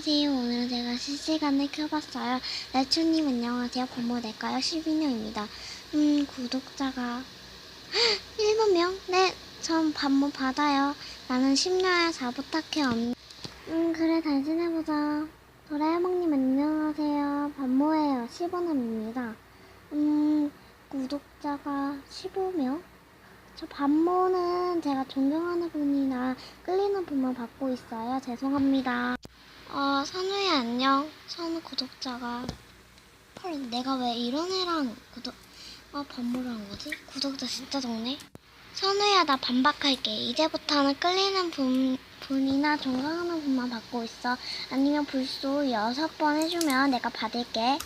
실시간을 켜봤어요. 레츠님 안녕하세요. 번호 낼까요? 12명입니다. 음, 구독자가 1만 명? 네, 전 반모 받아요. 나는 10년에 잘 부탁해 언니. 음, 그래 잘 지내보자. 도라에몽님 안녕하세요. 반모예요. 15년입니다. 음, 구독자가 15명? 저 반모는 제가 존경하는 분이나 끌리는 분만 받고 있어요. 죄송합니다. 어, 선우야 안녕. 선우 구독자가 헐, 내가 왜 이런 애랑 구독 아 반모를 한 거지? 구독자 진짜 적네. 선우야 나 반박할게. 이제부터는 끌리는 분 분이나 존경하는 분만 받고 있어. 아니면 불소 여섯 번 해주면 내가 받을게.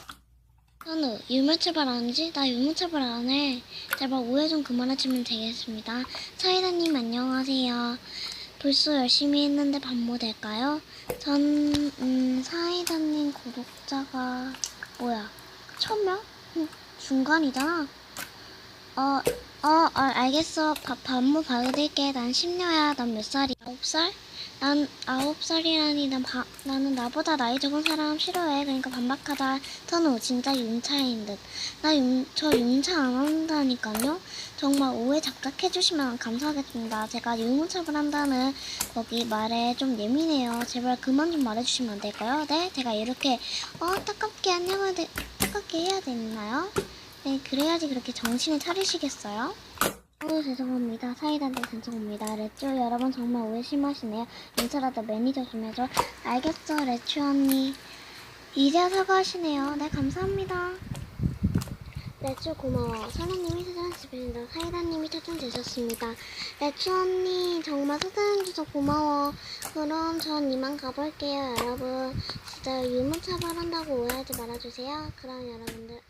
선우 유물처벌 아니지? 나 유물처벌 안 해. 제발 오해 좀 그만해주면 되겠습니다. 사이다님 안녕하세요. 불소 열심히 했는데 반모 될까요? 전 음, 사이다님 구독자가 뭐야? 천 명? 음, 중간이잖아. 어, 어, 어 알겠어. 바, 반모 받을게. 난 10년야. 난 몇 살이야? 9살? 난 아홉 살이라니 난 바, 나는 나보다 나이 적은 사람 싫어해. 그러니까 반박하다. 선우 진짜 윤차인 듯. 나 윤, 저 윤차 안 한다니까요. 정말 오해 작작해 주시면 감사하겠습니다. 제가 유무차별 한다는 거기 말에 좀 예민해요. 제발 그만 좀 말해주시면 안 될까요? 네, 제가 이렇게 어 따갑게 안녕을 되, 따갑게 해야 되나요? 네, 그래야지 그렇게 정신을 차리시겠어요? 어, 죄송합니다. 사이다한테 죄송합니다. 레츠 여러분 정말 오해 심하시네요. 인차라도 매니저 좀 해줘. 알겠어, 레츠 언니. 이제야 사과하시네요. 네, 감사합니다. 레츠 고마워. 선우님이 사장 집에 초청되셨습니다. 레츠 언니 정말 사장해줘서 고마워. 그럼 전 이만 가볼게요, 여러분. 진짜 유무차별한다고 오해하지 말아주세요. 그럼 여러분들.